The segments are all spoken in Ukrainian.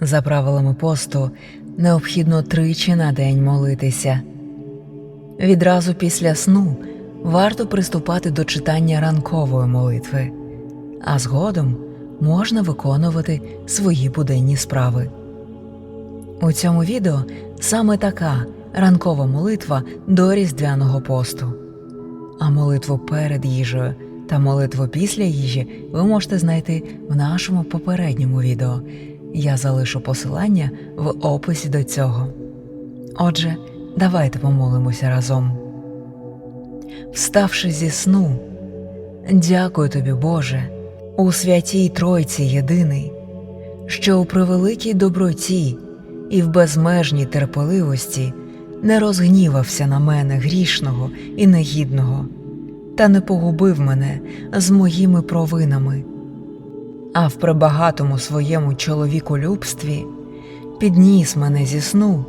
За правилами посту необхідно тричі на день молитися. Відразу після сну варто приступати до читання ранкової молитви, а згодом можна виконувати свої буденні справи. У цьому відео саме така ранкова молитва до Різдвяного посту. А молитву перед їжею та молитву після їжі ви можете знайти в нашому попередньому відео. Я залишу посилання в описі до цього. Отже, давайте помолимося разом. Вставши зі сну, дякую тобі, Боже, у святій Тройці єдиний, що у превеликій доброті і в безмежній терпеливості не розгнівався на мене грішного і негідного, та не погубив мене з моїми провинами, а в пребагатому своєму чоловіколюбстві підніс мене зі сну,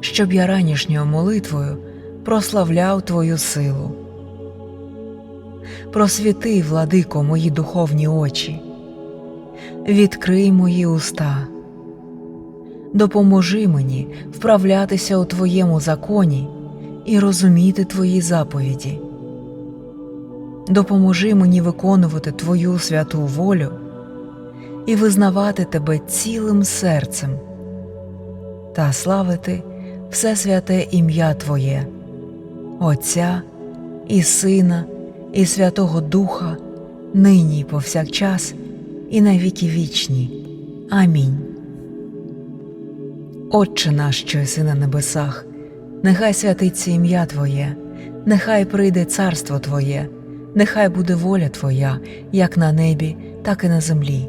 щоб я ранішньою молитвою прославляв Твою силу. Просвіти, владико, мої духовні очі, відкрий мої уста, допоможи мені вправлятися у Твоєму законі і розуміти Твої заповіді. Допоможи мені виконувати Твою святу волю і визнавати Тебе цілим серцем та славити все святе ім'я Твоє, Отця і Сина, і Святого Духа, нині і повсякчас, і на віки вічні. Амінь. Отче наш, що єси на небесах, нехай святиться ім'я Твоє, нехай прийде царство Твоє, нехай буде воля Твоя, як на небі, так і на землі.